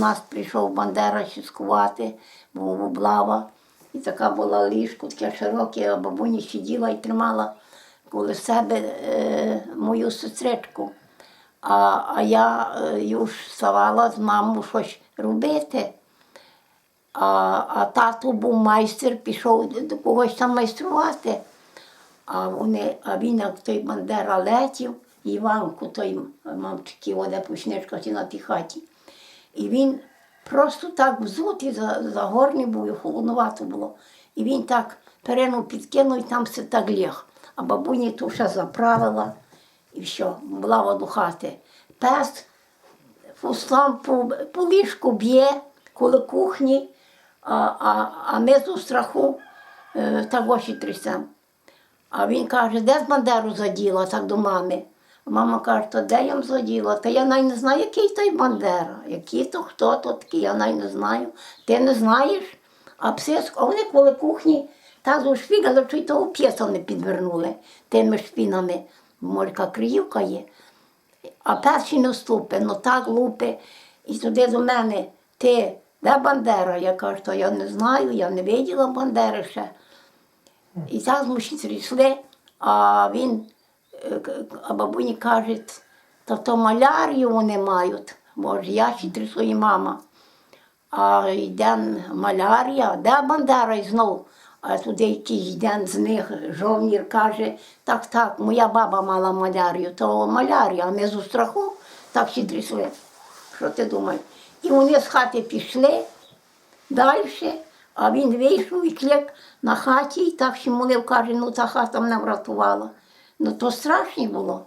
нас прийшов Бандера чискувати, був облава. І така була ліжко, таке широке, а бабуня сиділа і тримала коло себе е, мою сестричку. А, а я е, ставала з мамою щось робити. А, а тато був майстер, пішов до когось там майструвати. А, вони, а він, як той Бандера летів, Іванку, той мамчики, оде пушничка на тій хаті. І він просто так взутий, за, загорний був, і холоднувато було. І він так перину підкинув і там все так ліг. А бабуня то ще заправила і все, була до хати. Пес фустам по, по ліжку б'є коло кухні, а, а, а ми з страху е, так очі трясемо. А він каже, де з Бандеру заділа, так до мами. Мама каже, то де я заділа? Та я навіть не знаю, який той Бандера, який то, хто то такий, я навіть не знаю. Ти не знаєш? А псиск, а вони коли кухні та зушвігали, що й того п'єса не підвернули тими шпінами. Може, яка криївка є. А перший не ступи, ну так лупи. І туди до мене, ти, де Бандера? Я кажу, то я не знаю, я не виділа Бандери ще. І так ще прийшли, а він, а бабуні каже, то то малярію вони мають. Боже, я ще і мама. А йде малярія, де Бандера і знов. А туди якийсь день з них жовнір каже, так, так, моя баба мала малярію, то малярія, а ми з страху так ще. Що ти думаєш? І вони з хати пішли далі, а він вийшов і клик на хаті, і так ще молив, каже, ну та хата мене врятувала. Ну то страшно було.